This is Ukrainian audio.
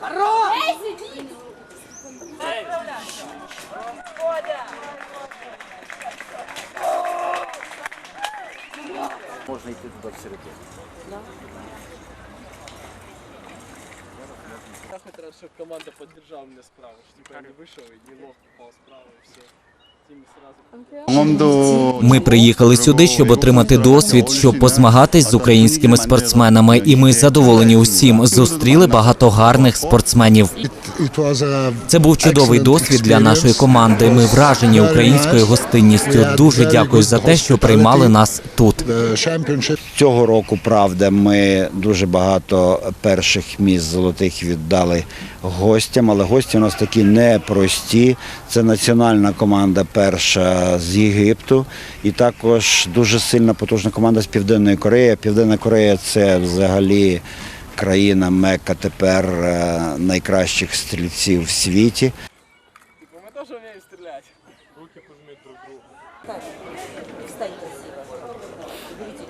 Хорош! Ей, сидіть! Можна йти туди всередину. Я хоть раз, чтобы команда поддержала мне справа, что типа я не вышел и не лох попал справа и все. Сразу Ми приїхали сюди, щоб отримати досвід, щоб позмагатись з українськими спортсменами. І ми задоволені усім. Зустріли багато гарних спортсменів. Це був чудовий досвід для нашої команди. Ми вражені українською гостинністю. Дуже дякую за те, що приймали нас тут. Цього року, правда, ми дуже багато перших місць золотих віддали гостям, але гості у нас такі непрості. Це національна команда перша з Єгипту, і також дуже сильна потужна команда з Південної Кореї. Південна Корея це взагалі Країна Мека тепер е, найкращих стрільців в світі. Типу, ми теж вміємо стріляти. Руки пожміть друг другу. Так, встаньте. Дивіться.